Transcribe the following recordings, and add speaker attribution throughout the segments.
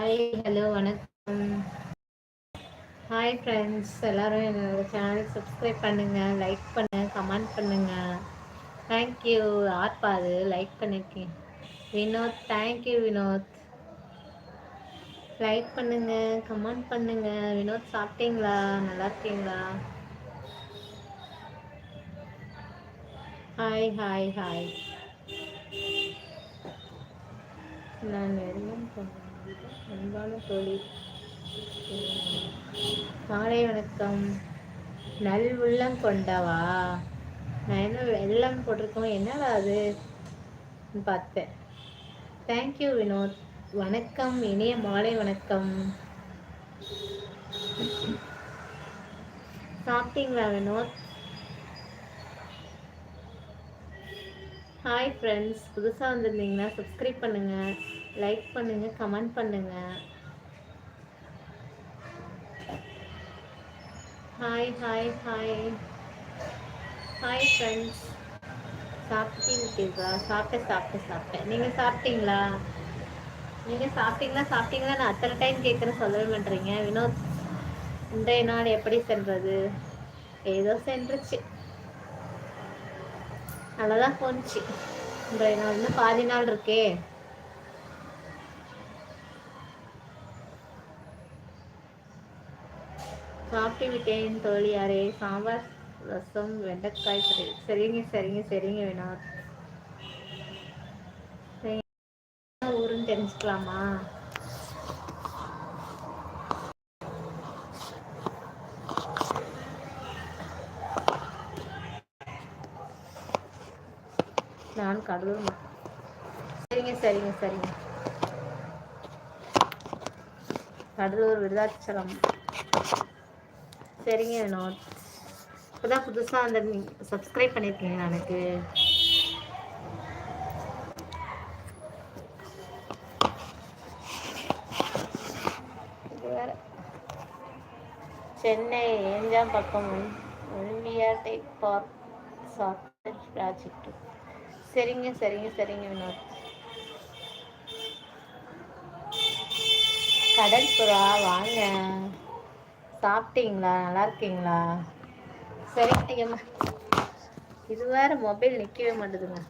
Speaker 1: Hi hello வணக்கம். Hi friends எல்லோரும் என்னோட சேனல் சப்ஸ்கிரைப் பண்ணுங்கள் லைக் பண்ணுங்கள் கமெண்ட் பண்ணுங்கள் தேங்க்யூ ஆர்ப்பா அது. லைக் பண்ணிருக்கேன் Vinod thank you Vinod. Like பண்ணுங்கள் கமெண்ட் பண்ணுங்கள் வினோத் சாப்பிட்டீங்களா? நல்லா இருக்கீங்களா? ஹாய் ஹாய் ஹாய் நான் அன்பான தோழி. மாலை வணக்கம். நல் உள்ளம் கொண்டவா? நான் என்ன வெள்ளம் போட்டிருக்கோம் என்னடா அது? பார்த்தேன். Thank you Vinod. வணக்கம் இனிய மாலை வணக்கம். சாப்பிட்டீங்களா வினோத்? ஹாய் ஃப்ரெண்ட்ஸ் புதுசாக வந்திருந்தீங்கன்னா சப்ஸ்கிரைப் பண்ணுங்கள் லைக் பண்ணுங்கள் கமெண்ட் பண்ணுங்கள் hi hi hi hi friends சாப்பிட்டீங்களா? சாப்பிட்டேன் சாப்பிட்டேன் சாப்பிட்டேன். நீங்கள் சாப்பிட்டீங்களா? நீங்கள் சாப்பிட்டீங்களா? சாப்பிட்டீங்களா? நான் அத்தனை டைம் கேட்குறேன் சொல்லவே பண்ணுறீங்க வினோத் இன்றைய நாள் எப்படி சென்றது? ஏதோ சென்றுச்சு. நல்லாதான் போணுச்சு இன்றைய நாள் இன்னும் பாதி நாள் இருக்கே. சாப்பிட்டு விட்டேன் தோழியாரே சாம்பார் ரசம் வெண்டைக்காய் சரிங்க சரிங்க சரிங்க வினோத். ஊருன்னு தெரிஞ்சுக்கலாமா? நான் கடலூர் சரிங்க சரிங்க சரிங்க. கடலூர் விருதாச்சலம். சரிங்க வினோத். இப்போதான் புதுசாக அந்த சப்ஸ்கிரைப் பண்ணியிருக்கீங்க எனக்கு. சென்னை ஏஞ்சாம் பக்கம் ஒலிம்பியாட்டை பார்க் சாஃப்ட்வேர் ப்ராஜெக்ட் சரிங்க சரிங்க சரிங்க வினோத். கடல் புறா வாங்க. சாப்பிட்டீங்களா? நல்லா இருக்கீங்களா? சரிங்கம்மா இது வேற மொபைல் நிற்கவே மாட்டேதுங்க.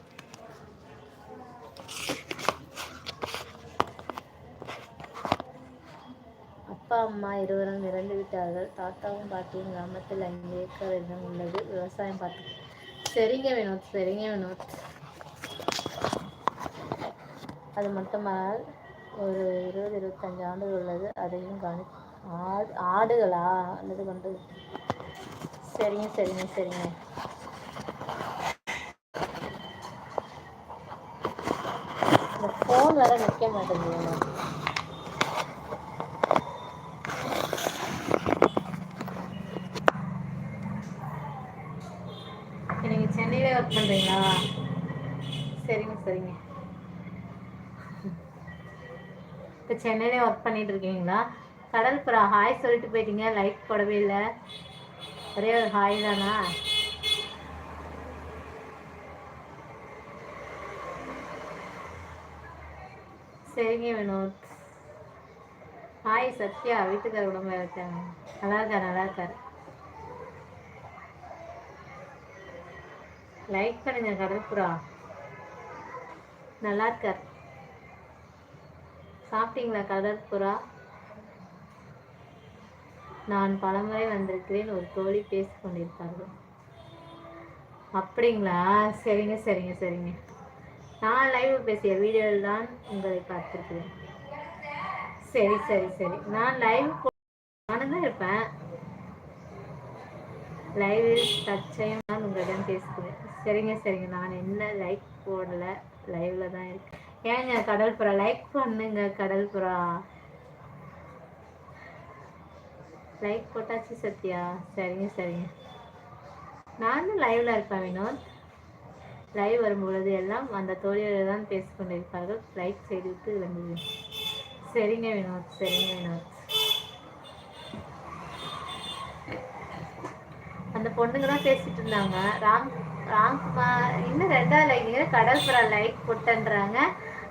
Speaker 1: அப்பா அம்மா இருவரும் இறந்து விட்டார்கள். தாத்தாவும் பாட்டியும் கிராமத்தில் ஐந்து ஏக்கர் இடம் உள்ளது. விவசாயம் பார்த்து சரிங்க வினோத் சரிங்க வினோத். அது மட்டுமல்ல ஒரு இருபது இருபத்தஞ்சு ஆண்டுகள் உள்ளது. அதையும் கவனி ஆடு ஆடுகளா? அல்லது கொண்டு சரிங்க சரிங்க சரிங்க. இந்த ஃபோன் வேற நிற்க மாட்டேங்குது. நீங்கள் சென்னையில் ஒர்க் பண்ணுறீங்களா சரிங்க சரிங்க. இப்போ சென்னையிலே ஒர்க் பண்ணிட்டு இருக்கீங்களா? கடல் புறா ஹாய் சொல்லிட்டு போயிட்டீங்க. லைக் போடவே இல்லை. ஒரே ஒரு ஹாய் தானா? சரிங்க வினோத். ஹாய் சத்யா வீட்டுக்கார உடம்பு இருக்காங்க. நல்லா இருக்கார் நல்லா இருக்கார் லைக் பண்ணுங்க கடற்புறா நல்லா இருக்கார் சாப்பிட்டீங்களா கடற்புறா நான் பலமுறை வந்திருக்கிறேன். ஒரு தோழி பேசி கொண்டிருப்பார்கள். அப்படிங்களா? சரிங்க சரிங்க சரிங்க. நான் லைவ் பேசிய வீடியோவில் தான் உங்களை பார்த்துருக்கிறேன். சரி சரி சரி. நான் லைவ் நானும் தான் இருப்பேன். லைவில் தச்சையும் நான் உங்களிடம் பேசுகிறேன். சரிங்க சரிங்க. நான் என்ன லைக் போடல? லைவில் தான் இருக்கேன். ஏங்க கடல்புறா லைக் பண்ணுங்க கடல்புறா புறா லைக் போட்டாச்சு சத்யா. சரிங்க சரிங்க. நானும் லைவ்ல இருப்பேன் வினோத். லைவ் வரும்பொழுது எல்லாம் அந்த தோழியோடு தான் பேசிக்கொண்டிருப்பார்கள். லைக் செய்துவிட்டு வந்தது சரிங்க வினோத். சரிங்க வினோத். அந்த பொண்ணுங்க தான் பேசிட்டு இருந்தாங்க. ராம் ராம்குமார் இன்னும் ரெண்டாவது லைக் கடல் லைக் போட்டன்றாங்க.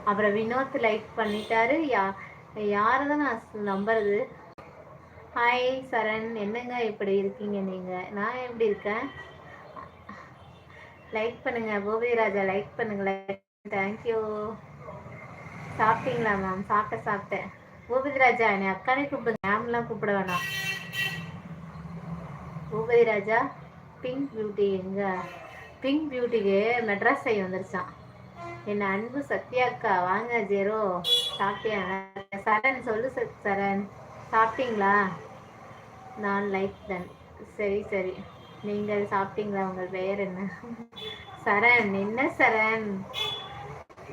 Speaker 1: அப்புறம் வினோத் லைக் பண்ணிட்டாரு. யா யாரை தான் நான் நம்புறது? ஹாய் சரண். என்னங்க இப்படி இருக்கீங்க நீங்கள் நான் எப்படி இருக்கேன்? லைக் பண்ணுங்க கோபிராஜா லைக் பண்ணுங்க தேங்க்யூ சாப்பிட்டீங்களா மேம் சாப்பிட்டேன் சாப்பிட்டேன் பூபதி என்னை அக்கானே கூப்பிடுங்க. மேம்லாம் கூப்பிட வேணாம். பூபதி பிங்க் பியூட்டி எங்க? பிங்க் பியூட்டிக்கு மெட்ராஸ் ஐ வந்துருச்சான் என் அன்பு சத்யா அக்கா வாங்க ஜெரோ. சாப்பிட்டியா? சரண் சொல்லு சரண். சாப்பிட்டீங்களா? நான் லைக் தன் சரி சரி. நீங்கள் சாப்பிட்டீங்களா? உங்கள் பெயர் என்ன? சரண் என்ன சரண்?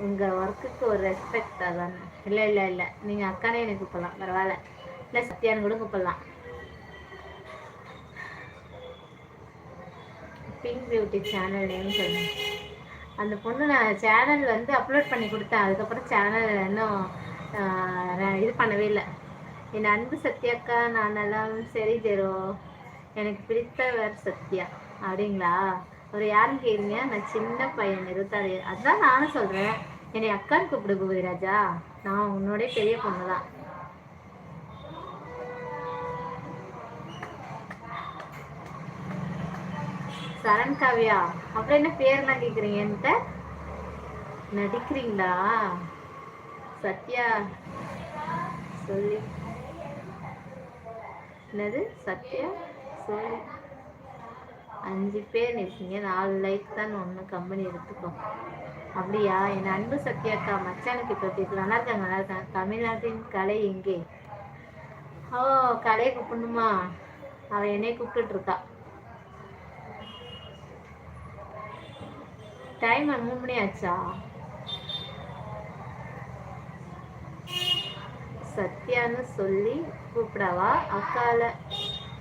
Speaker 1: உங்கள் ஒர்க்குக்கு ஒரு ரெஸ்பெக்ட் அதான். இல்லை இல்லை இல்லை. நீங்கள் அக்கானே எனக்கு கூப்பிடலாம். பரவாயில்ல. இல்லை சத்யான்னு கூட கூப்பிடலாம். பிங்க் பியூட்டி சேனல் நேம் சொல்லுங்க. அந்த பொண்ணு நான் சேனல் வந்து அப்லோட் பண்ணி கொடுத்தேன். அதுக்கப்புறம் சேனல் இன்னும் இது பண்ணவே இல்லை. என் அன்பு சத்யாக்கா நான் நல்லா சரி ஜெரோ. எனக்கு பிடித்தவர் சத்யா. அப்படிங்களா? அவர் யாருன்னு கேளுங்க. நான் சின்ன பையன் இருபத்தாறு அதுதான் நானும் சொல்கிறேன் என்னை அக்கான்னு கூப்பிடு பூபதி நான் உன்னோட பெரிய பொண்ணு தான் சரண் காவியா அப்புறம் என்ன பேர்லாம் கேட்குறீங்க என்கிட்ட? நடிக்கிறீங்களா? சத்யா சொல்லி என்னது? சத்யா? சோழி அஞ்சு பேர் நிற்பீங்க நாலு லைக் தான் ஒன்று கம்பெனி எடுத்துக்கோ. அப்படியா? என் அன்பு சத்யாக்கா மச்சானுக்கு இப்போ எப்படி நல்லா இருக்காங்க நல்லா இருக்காங்க. தமிழ்நாட்டின் கலை எங்கே? ஓ கலையை கூப்பிடணுமா? அவள் என்னை கூப்பிட்டுருக்கா டைம் மூணு மணி ஆச்சா? சத்யான்னு சொல்லி கூப்பிடவா? அக்கால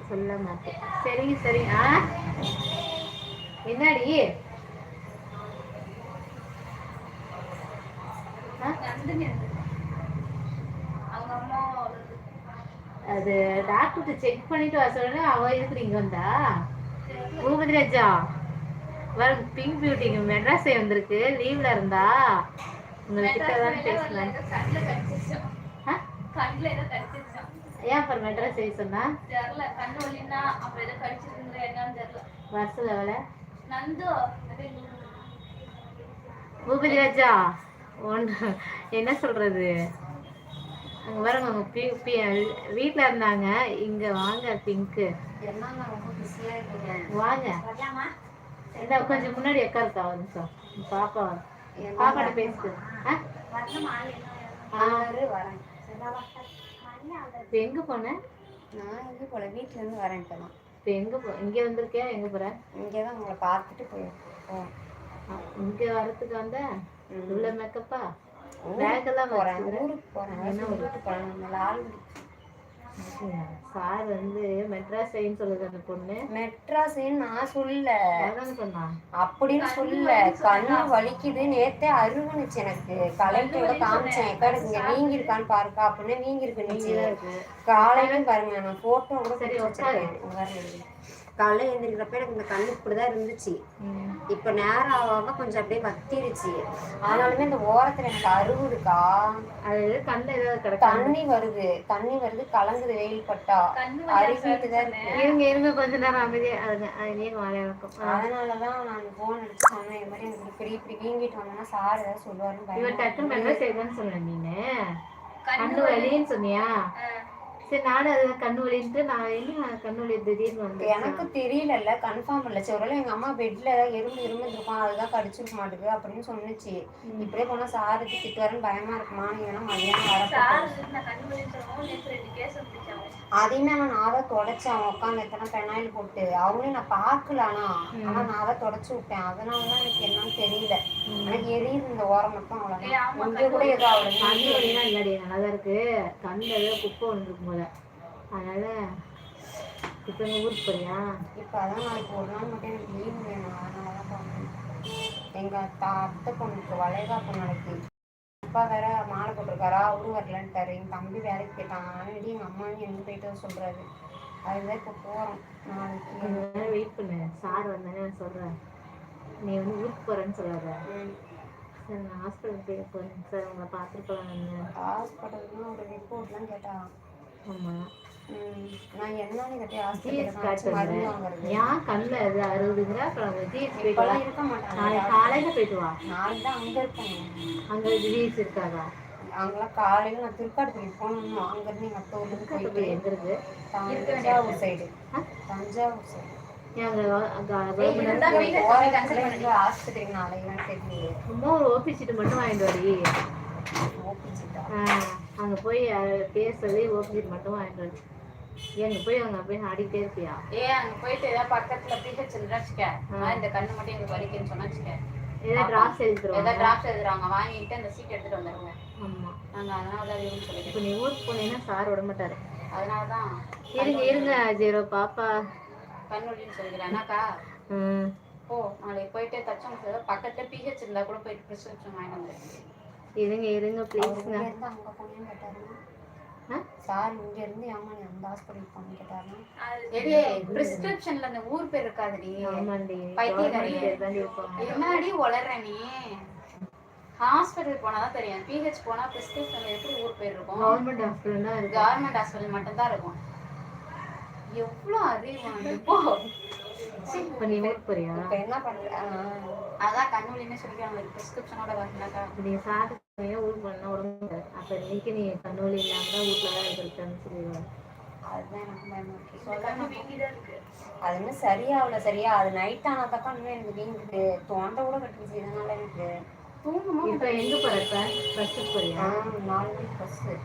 Speaker 1: சொல்ல மாட்டேன். சரிங்க சரி. ஆ? என்னடி? அது டாக்டர் செக் பண்ணிட்டு வர சொல்ல அவ இருக்கு இங்க வந்தா? பூபதி ராஜா வர பிங்க் பியூட்டிங்க மெட்ராஸே வந்திருக்கு. லீவ்ல இருந்தா உங்ககிட்ட தான் பேசலாம்.
Speaker 2: கண்ணுல ஏதோ கடிச்சிருச்சான்
Speaker 1: ஏன் அப்புறம் மெட்ராஸ் செய்ய சொன்னா?
Speaker 2: தெரியல கண்ணு வலின்னா அப்புறம் ஏதோ கடிச்சிருந்தா என்னன்னு தெரியல
Speaker 1: வருஷம் எவ்வளோ?
Speaker 2: நந்து.
Speaker 1: பூபதி ராஜா ஒன்று என்ன சொல்றது? அங்க பாருங்க அவங்க பி பி வீட்டில் இருந்தாங்க இங்க வாங்க பிங்க்கு. வாங்க. இந்த கொஞ்சம் முன்னாடி உட்காருக்கா ஒரு நிமிஷம். பாப்பா. பாப்பாட்ட பேசு. ஆ? இப்ப எங்க போன?
Speaker 3: நான் எங்க போல? வீட்ல இருந்து வரேன் இப்பதான்
Speaker 1: இப்ப எங்க போ இங்க வந்திருக்கேன் எங்க போற?
Speaker 3: இங்கே தான் உங்களை பார்த்துட்டு போய் போவேன்
Speaker 1: ஆ, இங்க வரதுக்கு வந்த? உள்ள மேக்கப்பா
Speaker 3: ஊருக்கு
Speaker 1: பேக் எல்லாம்
Speaker 3: போறேன்.
Speaker 1: வச்சுக்கிறேன்.
Speaker 3: ஊருக்கு
Speaker 1: என்ன
Speaker 3: ஊருக்கு? போறேன். நம்ம லால்
Speaker 1: சார் வந்து மெட்ராஸ் சைன்னு சொல்லுது அந்த பொண்ணு.
Speaker 3: மெட்ராஸ்ன்னு நான் சொல்லல. அப்படின்னு சொல்லல. கண்ணு வலிக்குது. நேத்தே அருவனுச்சு எனக்கு. கலெக்டரோட காமிச்சேன். எக்கா இங்க வீங்கி இருக்கான்னு பாருக்கா. அப்படின்னு
Speaker 1: இங்கதான் இருக்கு.
Speaker 3: காலையிலும் பாருங்க நான் போட்டோ கூட
Speaker 1: சரி,
Speaker 3: காலைல எழுந்திருக்கிறப்ப எனக்கு இந்த கண்ணு இப்படிதான் இருந்துச்சு. இப்ப நேரம் ஆக ஆக கொஞ்சம் அப்படியே வத்திருச்சு ஆனாலுமே இந்த ஓரத்துல எனக்கு அருவுதுக்கா
Speaker 1: அது கண்ணில் ஏதாவது கிடக்கா?
Speaker 3: தண்ணி வருது. தண்ணி வருது கலங்குது வெயில் பட்டா.
Speaker 2: கண்ணு
Speaker 3: தான் இருக்கு.
Speaker 1: இருங்க இருங்க. கொஞ்ச நேரம் அமைதியா அது இருக்கும். ஆ.
Speaker 3: அதனாலதான் நான் போன் அடிச்சு சொன்னேன். இந்த மாதிரி எனக்கு இப்படி இப்படி வீங்கிட்டு வந்தேன்னா சார் ஏதாவது சொல்லுவாருன்னு
Speaker 1: இவன் டக்குன்னு மெட்ராஸ் செய்தான்னு சொன்ன நீனு.
Speaker 2: கண்ணு
Speaker 1: கண்ணு வலின்னு சொன்னியா. சரி நானும் அது கண்ணு வலின்ட்டு நான் என்ன கண்ணு வலி திடீர்னு வந்து
Speaker 3: எனக்கு தெரியலல்ல கன்ஃபார்ம் இல்ல. சரி எங்க அம்மா பெட்ல ஏதாவது எறும்பு எறும்பு இருப்பான் அதுதான் கடிச்சிருக்க மாட்டேங்குது அப்படின்னு சொன்னுச்சு. இப்படியே போனா சாரு திட்டுவாருன்னு பயமா இருக்குமா? நீ வேணா மதியானம்
Speaker 2: வந்துச்சாங்க
Speaker 3: அதையுமே அவன் நான் தான் தொடச்சேன் அவன் உட்காந்து எத்தனை பெனாயில் போட்டு. அவங்களையும் நான் பார்க்கல ஆனா. ஆனா நான் தான் தொடச்சு விட்டேன். அதனாலதான் எனக்கு என்னன்னு தெரியல. எனக்கு எரியுது இந்த ஓரம் மட்டும் அவ்வளவுதான். இங்க கூட ஏதோ அவ்வளவு
Speaker 1: நல்லா தான் இருக்கு. கண்ணில் ஏதோ குப்பை வந்துருக்கும் போல. அதனால இப்போ எங்கள் ஊருக்கு போறியா?
Speaker 3: இப்போ அதான் நாளைக்கு ஒரு நாள் மட்டும் எனக்கு லீவு வேணும். அதனால தான் போனேன். எங்கள் தா அத்தை பொண்ணுக்கு வளைகாப்பு நாளைக்கு அப்பா வேற மாலை போட்டிருக்காரா? அவரும் வரலன்ட்டாரு. எங்கள் தம்பி வேலைக்கு போயிட்டாங்க ஆனால் எங்கள் அம்மாவும் எங்கே போயிட்டு சொல்கிறாரு அதுதான் இப்போ போகிறோம் நாளைக்கு.
Speaker 1: வெயிட் பண்ணு. சார் வந்தானே நான் சொல்கிறேன் நீ வந்து ஊருக்கு போகிறேன்னு சொல்லாத. சார் நான் ஹாஸ்பிட்டல் போய் போகிறேன் சார் உங்களை பார்த்துட்டு போகலான்னு
Speaker 3: ஹாஸ்பிட்டல்னா ஒரு ரிப்போர்ட்லாம் கேட்டா.
Speaker 1: ஆமாம் ஏன் கண்ணில் இது அறுபதுங்கிற அப்புறம் ஜிஎஸ் போயிட்டு வா. நாளைக்கு காலையில் போயிட்டு வா.
Speaker 3: நாளைக்கு தான் அங்கே இருப்பேன்.
Speaker 1: அங்கே ஜிஎஸ் இருக்காதா?
Speaker 3: அங்கெல்லாம் காலையில் நான் திருக்காட்டுப்பள்ளி போகணும் அங்கேருந்து எங்கள் அத்தை ஊருக்கு போயிட்டு
Speaker 1: பக்கத்துல எங்க இருக்கு
Speaker 3: தஞ்சாவூர் சைடு? தஞ்சாவூர் சைடு
Speaker 1: மட்டும் வாங்கிட்டு
Speaker 3: ஓபிச்சிட்டா
Speaker 1: அங்கே போய் அஹ், பேர் சொல்லி ஓபி சீட் மட்டும் வாங்கிட்டு வாடி. எங்க போய் அங்கே போய் ஆடிக்கிட்டே இருப்பியா?
Speaker 2: ஏ அங்க போயிட்டு ஏதாவது பக்கத்துல பிஹெச் இருந்தா வச்சுக்க. நான் இந்த கண்ணு மட்டும் எங்களுக்கு வலிக்குன்னு சொன்னா வச்சுக்க.
Speaker 1: ஏதாவது ட்ராப்ஸ் எழுதி
Speaker 2: ஏதாவது டிராப்ஸ் எழுதுறாங்க வாங்கிட்டு அந்த சீட் எடுத்துட்டு வந்துருவோம்
Speaker 1: ஆமாம்
Speaker 2: நாங்க அதனால தான் வேணும்னு சொல்லிக்கிறோம்.
Speaker 1: இப்போ நீ ஊருக்கு போனீங்கன்னா சார் விட மாட்டாரு.
Speaker 2: அதனால தான்
Speaker 1: இருங்க இருங்க ஜீரோ பாப்பா.
Speaker 2: கண்ணொழின்னு சொல்லிக்கிறேன். என்னக்கா
Speaker 1: ம்.
Speaker 2: ஓ நாளைக்கு போயிட்டு தச்சவங்க பக்கத்துல பிஹெச் இருந்தா கூட போயிட்டு ப்ரிஸ்கிரிப்ஷன் வாங்கிட்டு வந்துருக்கேன்
Speaker 1: இருங்க இருங்க
Speaker 3: இருந்து அங்க போனேன்னு கேட்டாருன்னா? சார் இங்க இருந்து ஏமா நீ அந்த ஹாஸ்பிட்டல் போனேன்னு கேட்டாருன்னா?
Speaker 2: எடே பிரிஸ்கிரிப்ஷன்ல அந்த ஊர் பேர் இருக்காதுடி.
Speaker 1: ஆமாண்டி
Speaker 2: பைத்தியக்காரி.
Speaker 1: தான்
Speaker 2: என்னடி உளற நீ? ஹாஸ்பிட்டல் போனாதான் தெரியும். பிஹெச் போனா பிரிஸ்கிரிப்ஷன்ல எப்படி ஊர் பேர் இருக்கும்?
Speaker 1: கவர்மெண்ட் ஹாஸ்பிட்டல் தான் இருக்கு
Speaker 2: கவர்மெண்ட் ஹாஸ்பிட்டல் மட்டும்தான் இருக்கும். எவ்வளவு அறிவு உனக்கு இப்போ
Speaker 1: ஊருக்கு போறியா?
Speaker 3: என்ன பண்ற?
Speaker 2: அதான் கண்ணூலின்னு சொல்லிக்கிறாங்க பிரிஸ்கிரிப்ஷனோட வரலக்கா.
Speaker 1: நீ போனீங்கன்னா ஊருக்கு போனா உடம்பு அப்போ இன்னைக்கு நீ கண்ணூலி இல்லாமல் தான் வீட்டில் தான் இருக்கிறேன்னு சொல்லிடுவாங்க.
Speaker 3: அதுதான் எனக்கு பயமா இருக்கு. அது இன்னும் சரியாகல சரியா. அது நைட் ஆனாதாக்கா இன்னும் எனக்கு வீங்குது. தொண்டை கூட கட்டுச்சு இதனால எனக்கு.
Speaker 2: தூங்கணும்
Speaker 1: இப்போ எங்கே போகிற இப்போ? பஸ்ஸுக்கு போறியா?
Speaker 3: ஆ, நாலு மணிக்கு பஸ்ஸு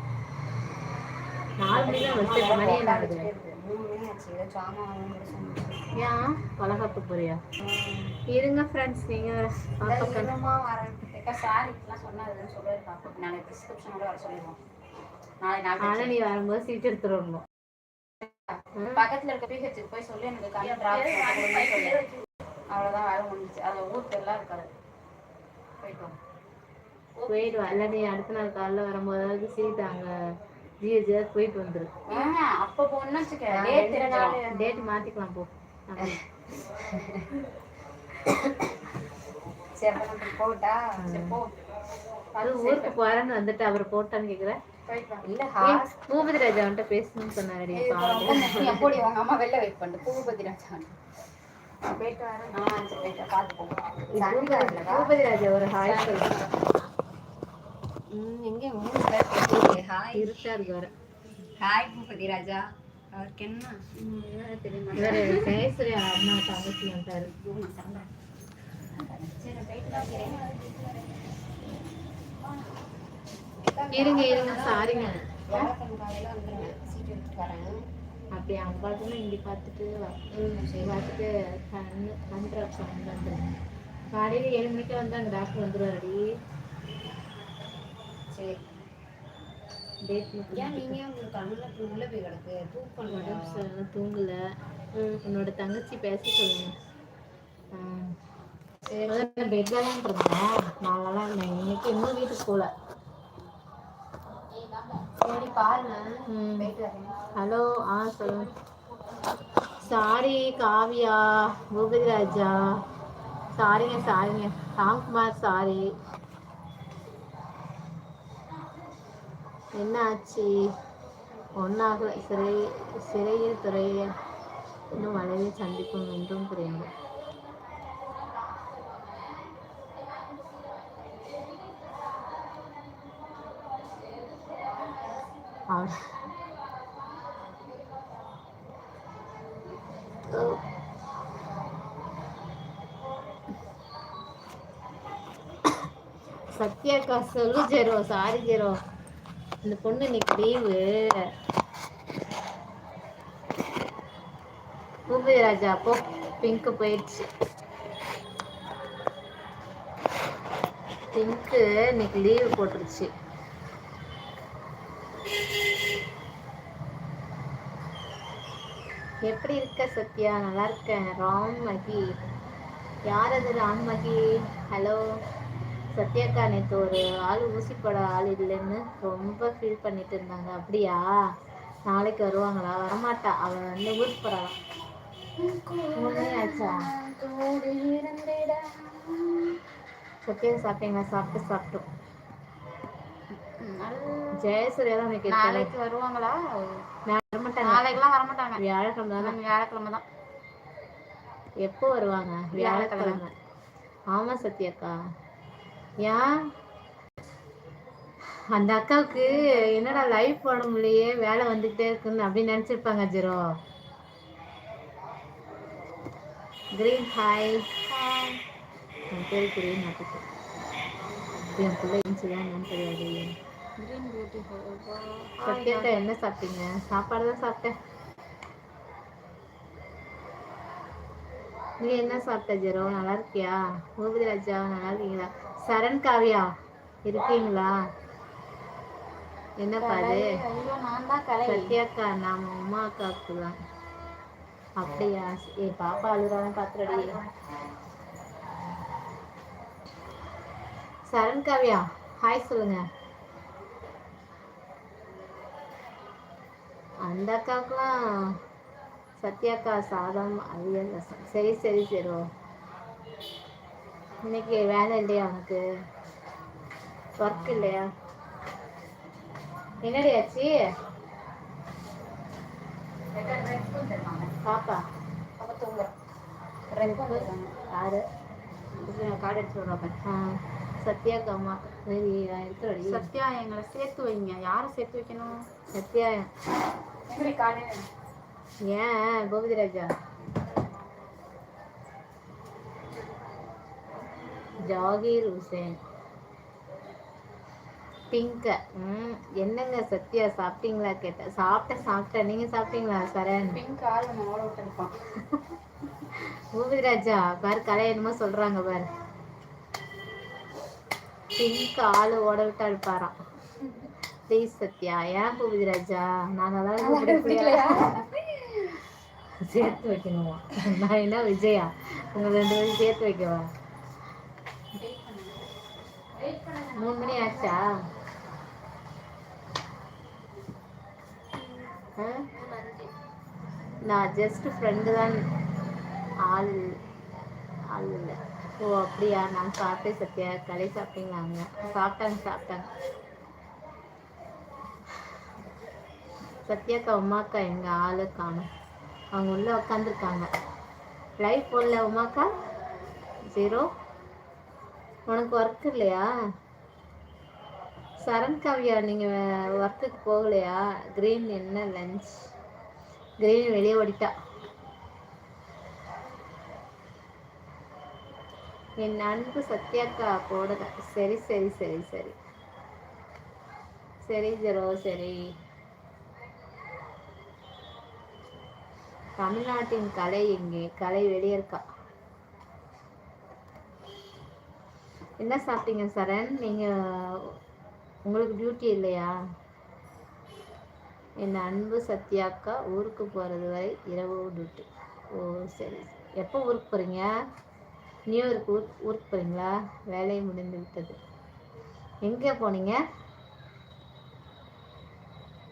Speaker 1: நாலு மணி பஸ் மணி
Speaker 3: மூணு மணி ஆச்சு. ஏதோ வாங்கணும்னு சொன்னாங்க
Speaker 1: ஏன்? வளகாப்பு போறியா. இருங்க ஃப்ரெண்ட்ஸ் நீங்கள்
Speaker 3: வரேன்.
Speaker 2: அக்கா சாரி இப்பெல்லாம் சொன்னா அதுன்னு சொல்லிருக்காங்க நாளைக்கு பிரிஸ்கிரிப்ஷனோட வர சொல்லிடுவோம். நாளை நாள்
Speaker 1: நீ வரும்போது சீட் எடுத்துட்டு வரணும்.
Speaker 2: பக்கத்துல இருக்க பிஹெச்சுக்கு போய் சொல்லி எனக்கு கண்ணு டிராப் சொல்லி. அவ்வளவுதான் வேலை முடிஞ்சிச்சு. அது ஊர் பேர்லாம் இருக்காது. போயிட்டு வா.
Speaker 1: போயிடுவா இல்லை நீ அடுத்த நாள் காலைல வரும்போதாவது சீட் அங்கே ஜிஹெச் போயிட்டு வந்துரு.
Speaker 2: அப்ப போகணும்னு வச்சுக்க. டேட்
Speaker 1: மாற்றிக்கலாம் போ.
Speaker 3: சரி அப்ப நம்ம போட்டா
Speaker 2: சரி, போ.
Speaker 1: அது ஊருக்கு போறேன்னு வந்துட்டு அவர் போட்டான்னு கேக்குறேன்.
Speaker 3: இல்ல
Speaker 1: பூபதி ராஜா வந்துட்டு பேசணும்னு சொன்னாரு
Speaker 2: இது இப்ப ரொம்ப முக்கியம். போடி உங்க அம்மா வெளில வெயிட் பண்ணு. பூபதி ராஜா
Speaker 3: போயிட்டு வரேன்.
Speaker 2: ஆ சரி போயிட்டு வா, பார்த்து போங்க
Speaker 3: சனிக்கிழமைலக்கா?
Speaker 1: பூபதி ராஜா ஒரு ஹாய் சொல்லு.
Speaker 3: ம், எங்க மூணு பேர் பேசுறீங்க? ஹாய்.
Speaker 1: இருட்டா இருக்கு வர
Speaker 3: ஹாய் பூபதி ராஜா. அவருக்கு என்ன?
Speaker 2: தெரியுமா
Speaker 1: ஜெயஸ்ரீ அம்மா தங்கச்சி
Speaker 2: சரி போயிட்டு தான் இருக்கிறேன்
Speaker 1: இருங்க இருங்க சாரிங்க.
Speaker 3: வியாழக்கிழமை காலையில வந்துருங்க சீட் எடுத்துட்டு வரேன்
Speaker 1: அப்படி அங்க பார்த்துன்னு இங்க பார்த்துட்டு பார்த்துட்டு கண்ணு கண் ட்ராப்ஸ் வந்துருங்க. காலையில ஏழு மணிக்கு வந்து அங்க டாக்டர் வந்துருவாடி
Speaker 3: சரி.
Speaker 1: தூங்கல.
Speaker 3: ம்.
Speaker 1: உன்னோட தங்கச்சி பேச சொல்லுங்க. ஆ.
Speaker 3: சரி
Speaker 1: அதான் பெட்ல தான் இருந்தேன் நாங்கெல்லாம் இருந்தேன் இன்னைக்கு இன்னும் வீட்டுக்கு போகல
Speaker 3: சரி பாருங்க.
Speaker 1: ஹலோ ஆ சொல்லுங்க. சாரி காவியா பூபதி ராஜா சாரிங்க சாரிங்க. ராம்குமார் சாரி. என்ன ஆச்சு ஒன்றாக சிறை சிறையில் துறையில் இன்னும் வளைவில் சந்திக்கும் என்றும் புரியுங்க. அவ- சத்யாக்கா சொல்லு ஜெரோ சாரி ஜெரோ. இந்த பொண்ணு இன்னைக்கு லீவு பூபதி ராஜா அப்போ பிங்க் போயிடுச்சு. பிங்க்கு இன்னைக்கு லீவு போட்டுருச்சு. எப்படி இருக்க சத்யா? நல்லா இருக்கேன். ராம் மகி. யார் அது ராம் மகி? ஹலோ சத்யாக்கா நேற்று ஒரு ஆள் ஊசி போட ஆள் இல்லைன்னு ரொம்ப ஃபீல் பண்ணிட்டு இருந்தாங்க. அப்படியா? நாளைக்கு வருவாங்களா? வரமாட்டா. அவள் வந்து ஊருக்கு போகிறாளாம் மூணு ஆச்சா? சாப்பிட்டீங்களா? சாப்பிட்டு சாப்பிட்டோம்.
Speaker 2: நல்ல
Speaker 1: ஜெயசூர்யா தான் எனக்கு
Speaker 2: நாளைக்கு வருவாங்களா?
Speaker 1: வரமாட்டாங்க
Speaker 2: நாளைக்கெல்லாம் வரமாட்டாங்க.
Speaker 1: வியாழக்கிழமை தானே
Speaker 2: வியாழக்கிழமை தான்
Speaker 1: எப்போ வருவாங்க? வியாழக்கிழமை. ஆமா சத்யாக்கா. ஏன்? அந்த அக்காவுக்கு என்னடா லைவ் போட முடியலையே? வேலை வந்துகிட்டே இருக்குன்னு அப்படின்னு நினைச்சிருப்பாங்க ஜீரோ. கிரீன் ஹாய் என் பேர் கிரீன் நட்டுட்டேன் என் பிள்ளை இருந்துச்சுதான் என்னன்னு தெரியாது. சத்யாக்கா என்ன சாப்பிட்டீங்க? சாப்பாடு தான் சாப்பிட்டேன். நீ என்ன சாப்பிட்ட ஜெரோ? நல்லா இருக்கியா? பூபதி ராஜா நல்லா இருக்கீங்களா? சரண் காவியா இருக்கீங்களா?
Speaker 2: தான் கலை.
Speaker 1: சத்யாக்கா நாம உமா அக்காவுக்கு தான். அப்படியா? ஏ பாப்பா அழுறான்னு பாத்துறடி. சரண் காவியா ஹாய் சொல்லுங்க. அந்த அக்காவுக்குலாம் சத்யாக்கா சாதம் அவியல் ரசம். சரி சரி சரி இன்னைக்கு வேலை இல்லையா உனக்கு? ஒர்க் இல்லையா? என்னடி ஆச்சு? பாப்பா. யாரு கார்டு எடுத்து விடுறாப்ப ஆ. சத்யாக்கா அம்மா. சரி எடுத்துடி
Speaker 2: சத்யா எங்களை சேர்த்து வைங்க. யாரை சேர்த்து வைக்கணும்?
Speaker 1: சத்யா. ஏன்? கோபதி ராஜா ஜாகீர் ஹுசேன் பிங்க. ம் என்னங்க சத்யா சாப்பிட்டீங்களா? கேட்டேன் சாப்பிட்டேன் சாப்பிட்டேன். நீங்க சாப்பிட்டீங்களா சரண்?
Speaker 2: பிங்க் ஆள் நம்ம ஓட விட்டுருப்பான்
Speaker 1: பூபதி ராஜா பாரு கலை என்னமோ சொல்றாங்க பாரு. பிங்க் ஆளு ஓட விட்டா இருப்பாராம். ப்ளீஸ் சத்யா ஏன் பூபதி ராஜா? நான் நல்லா சேர்த்து வைக்கணுமா? நான் என்ன விஜயா? உங்க ரெண்டு பேரும் சேர்த்து வைக்கவா? மூணு மணி ஆச்சா? நான் ஜஸ்ட் ஃப்ரெண்டு தான். ஆள் ஆள் இல்லை. ஓ அப்படியா? நான் சாப்பிட்டேன் சத்யா. கலை சாப்பிட்டீங்களாங்க சாப்பிட்டாங்க சாப்பிட்டாங்க. சத்யாக்கா உமாக்கா எங்க ஆளு காணும். அவங்க உள்ள உட்காந்துருக்காங்க லைஃப் போடல உமாக்கா? ஜீரோ உனக்கு ஒர்க் இல்லையா? சரண் காவியா நீங்கள் ஒர்க்குக்கு போகலையா? கிரீன் என்ன லஞ்ச் கிரீன் வெளியே ஓடிட்டா. என் அன்பு சத்யாக்கா போடுங்க சரி சரி சரி சரி. சரி ஜெரோ சரி. தமிழ்நாட்டின் கலை எங்கே? கலை வெளியே இருக்கா? என்ன சாப்பிட்டீங்க சரண்? நீங்கள் உங்களுக்கு டியூட்டி இல்லையா? என் அன்பு சத்யாக்கா ஊருக்கு போகிறது வரை இரவு டியூட்டி ஓ சரி. எப்போ ஊருக்கு போகிறீங்க நியூ இயருக்கு ஊர் ஊருக்கு போகிறீங்களா வேலை முடிந்து விட்டது. எங்கே போனீங்க?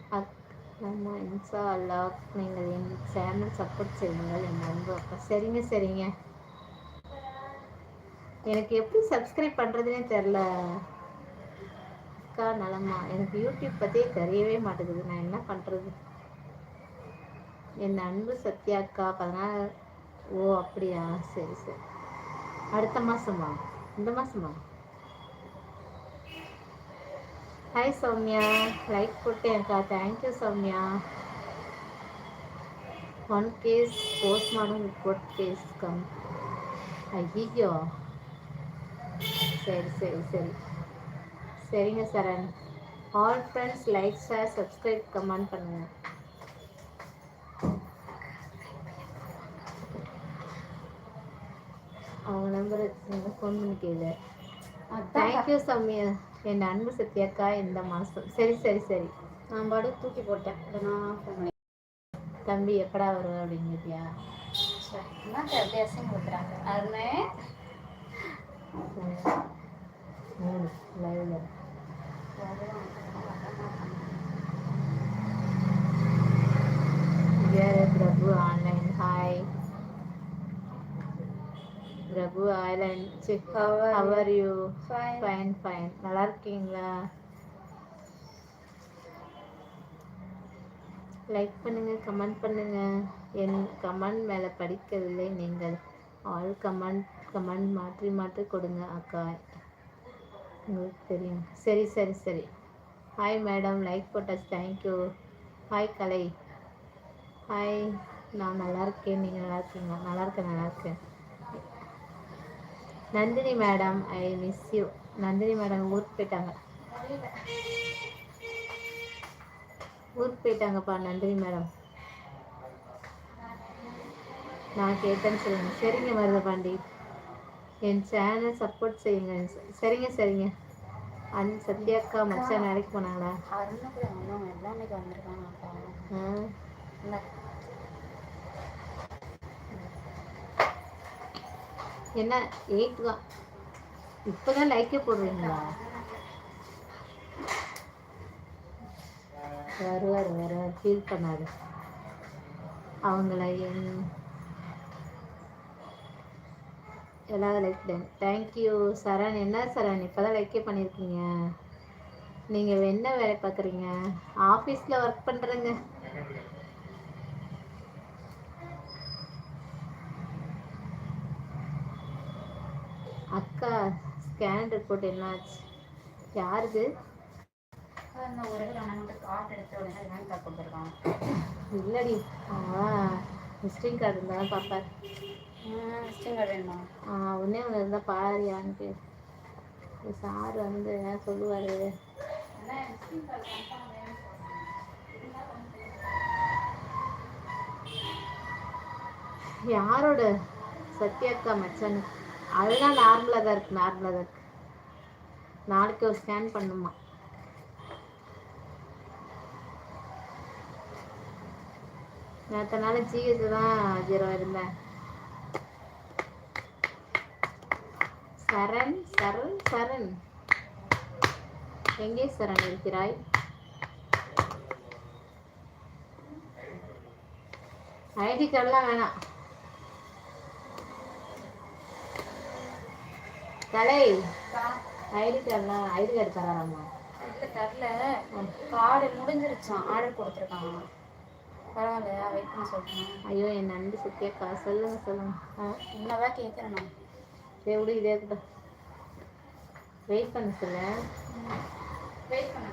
Speaker 1: அக் ஆமாம் இன்சா அல்லாஹ். நீங்கள் என் சேனல் சப்போர்ட் செய்யுங்கள் என் அன்பு. அப்பா சரிங்க சரிங்க. எனக்கு எப்படி சப்ஸ்கிரைப் பண்ணுறதுனே தெரில. அக்கா நலமா. எனக்கு யூடியூப் பற்றியே தெரியவே மாட்டேங்குது. நான் என்ன பண்ணுறது என் அன்பு சத்யா அக்கா பதினாறு ஓ அப்படியா? சரி சரி. அடுத்த மாதமா இந்த மாதமா hi Sowmya like போட்டேன்க்கா thank you Sowmya one case postmortem report case come ஐயோ சரி சரி சரி சரிங்க Saran all friends like share subscribe comment பண்ணுங்க. அவங்க நம்பர் ஃபோன் பண்ணி கேளு
Speaker 2: அதான்
Speaker 1: தேங்க்யூ சௌமியா என் அன்பு சத்யாக்கா இந்த மாதம் சரி சரி சரி.
Speaker 2: நான் பாடு தூக்கி போட்டேன். நான்
Speaker 1: தம்பி எப்படா வருவ அப்படிங்கிறியா
Speaker 2: சரி என்ன அப்படியே அசிங்க கொடுக்குறாங்க அருணே.
Speaker 1: மூணு லைவ்ல வேற Prabhu online hi Prabhu island how are you. Fine fine நல்லா இருக்கீங்களா? லைக் பண்ணுங்க கமெண்ட் பண்ணுங்க. என் கமெண்ட் மேலே படிக்கவில்லை நீங்கள். ஆல் கமெண்ட் கமெண்ட் மாற்றி மாற்றி கொடுங்க அக்கா. உங்களுக்கு தெரியும். சரி சரி சரி. ஹாய் மேடம் லைக் போட்டாச்சு. Thank you hi Kalai. Hi நான் நல்லா இருக்கேன். நீங்கள் நல்லா இருக்கீங்களா? நல்லா இருக்கேன் நல்லா இருக்கேன். Nandini madam I miss you Nandini madam ஊருக்கு போயிட்டாங்க. ஊருக்கு போயிட்டாங்கப்பா நந்தினி மேடம். நான் கேட்டேன்னு சொல்லுங்க. சரிங்க மருத பாண்டி என் சேனல் சப்போர்ட் செய்யுங்க. சரிங்க சரிங்க. அன் சத்யாக்கா மச்சான் வேலைக்கு போனாங்களா?
Speaker 2: எல்லாம் வந்திருக்காங்க அப்பா
Speaker 1: ஆ
Speaker 2: இந்த
Speaker 1: என்ன எயிட் தான் இப்போ தான் லைக்கே போடுறீங்களா? வருவார் வருவார் ஃபீல் பண்ணாரு அவங்கள என் எல்லாரும் லைக் டன் தேங்க்யூ சரண் என்ன சரண்? இப்போ தான் லைக்கே பண்ணியிருக்கீங்க நீங்கள் என்ன வேலை பார்க்குறீங்க? ஆஃபீஸில் ஒர்க் பண்ணுறேங்க அக்கா ஸ்கேன் ரிப்போர்ட் என்னாச்சு யாருது
Speaker 2: அந்த ஒரு அண்ணன் card scan report rank card கொடுத்துருக்காங்க
Speaker 1: இல்லடி. விசிட்டிங் கார்டு இருந்தால் தான் பார்ப்பார்
Speaker 2: விசிட்டிங் கார்டு வேணுமா
Speaker 1: ஒன்றே ஒன்று இருந்தால் பாரியான்ட்டு சார் வந்து என்ன சொல்லுவார்? யாரோட? சத்யாக்கா மச்சான் அதெல்லாம் நார்மலாக தான் இருக்கு நார்மலாக தான் இருக்கு. நாளைக்கு ஒரு ஸ்கேன் பண்ணுமா? நேற்று ஜிஹெச் தான் ஜீரோ இருந்தேன். சரண் சரண் சரண். எங்கே சரண் இருக்கிறாய்? ஐடி கார்டெலாம் வேணாம். கலை ஐடி கார்டெலாம் ஐடி கார்டு தராராம்மா
Speaker 2: இல்லை தரல. கார்டு முடிஞ்சிருச்சான் ஆர்டர் கொடுத்துருக்காங்க பரவாயில்லையா? வெயிட் பண்ண சொல்கிறேன்
Speaker 1: ஐயோ என் நன்றி சத்யாக்கா சொல்லுங்க சொல்லுங்க. ஆ
Speaker 2: உன்னதான் கேட்குறேன் நான்
Speaker 1: சரி விடு இதே இருக்கட்டும் வெயிட் பண்ண சொல்ல.
Speaker 2: வெயிட் பண்ண.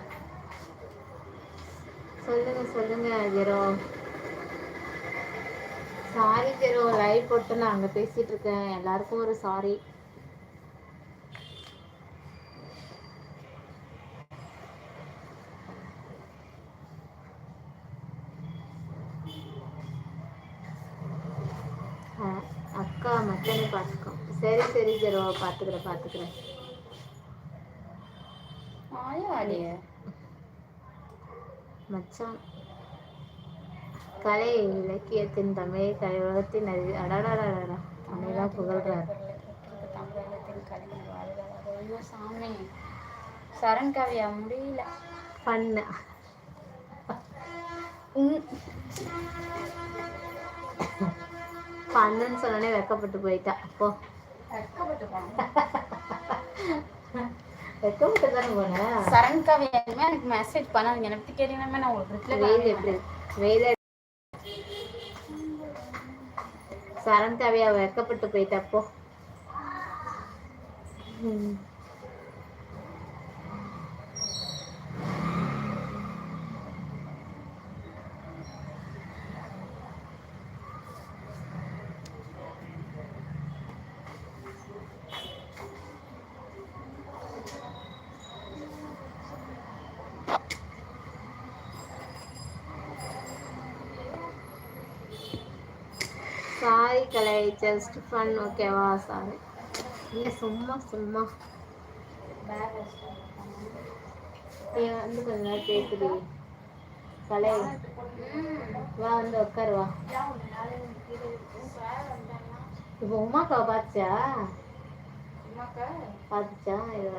Speaker 1: சொல்லுங்க சொல்லுங்க ஜெரோ. Sorry zero. லைவ் போட்டு நான் அங்கே பேசிட்டு இருக்கேன். எல்லாருக்கும் ஒரு சாரி அக்கா மச்சானே பார்த்துக்கோ சரி சரி ஜெரோ பார்த்துக்கிறேன் பார்த்துக்கிறேன்
Speaker 2: ஆயா ஆடிய
Speaker 1: மச்சான் கலை இலக்கியத்தின் தமிழ் கலைவகத்தின் அறிவு அடாடாடாடா உன்னைதான் புகழ்றார்.
Speaker 2: சாமி சரண் கவியா முடியல.
Speaker 1: பண்ண. பண்ணுன்னு சொன்னோடனே வெக்கப்பட்டு போயிட்டா. அப்போ வெக்கப்பட்டு தானே போனேன்
Speaker 2: சரண் கவியா எனக்கு மெசேஜ் பண்ணாதீங்க எனக்கு கேட்டீங்கன்னா நான் உங்களுக்கு
Speaker 1: வெயில்
Speaker 2: ரிப்ளை
Speaker 1: எப்படி வெயில் சரண்காவியா வெக்கப்பட்டு போயிட்டா அப்போ ம். சாரி கலை ஜஸ்ட் ஃபன் ஓகேவா சாரி இல்லை சும்மா சும்மா. நீ வந்து கொஞ்ச நேரம் பேசுடி. கலை வா வந்து உட்காரு வா. இப்போ உமாக்காவை பார்த்துச்சா பார்த்துச்சா இது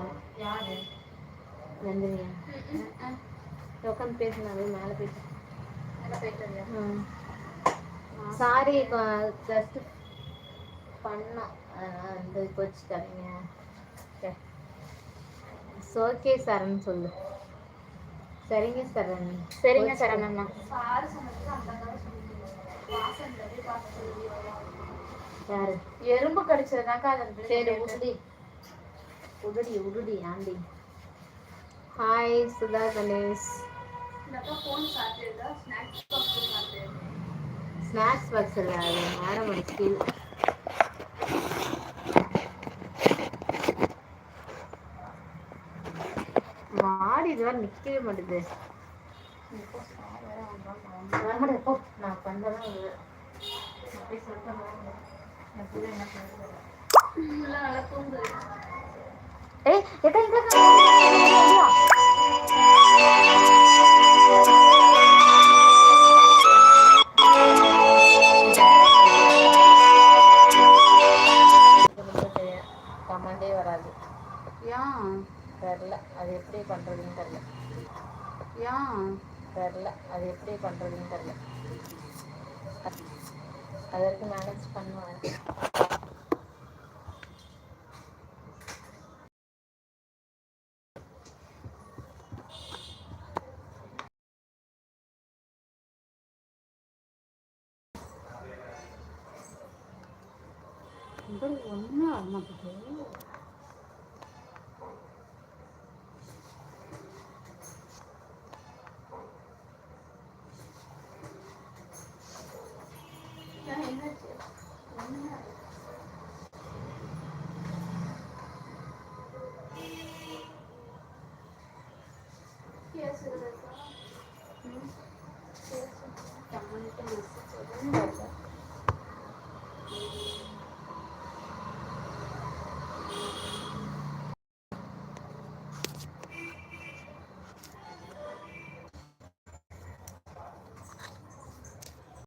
Speaker 1: நந்தினியா? உட்காந்து பேசினாவே மேலே போயிட்டு. சாரி ஜஸ்ட் பண்ணோம். அதனால் வந்து கோச்சிக்காதீங்க ஓகே ஓகே சரண் சொல்லு. சரிங்க சரண்.
Speaker 2: சரிங்க சரணம்மா
Speaker 1: யாரு?
Speaker 2: எறும்பு கடிச்சதுனாக்கா அதன்
Speaker 1: சரி உடுடி. உடுடி உடுடி aunty. Hi Sudha Ganesh. Snacks box இல்லை அது மேடமோட ஸ்கில் மாடி இது வரை நிற்கவே மாட்டுது வாடா, போ. நான் பண்ணதான் இது. அப்படி சொல்லிட்டு வாங்க. என் புள்ள என்ன பண்ணுது? ஏய் எக்கா இங்க கமாண்டே வராது
Speaker 2: ஏன்
Speaker 1: தெரில அது எப்படி பண்ணுறதுன்னு தெரில
Speaker 2: ஏன்?
Speaker 1: தெரில அது எப்படி பண்ணுறதுன்னு தெரில அதற்கு மேனேஜ் பண்ணுவேன்.
Speaker 2: ஒன்றும் ஆக மாட்டேங்குது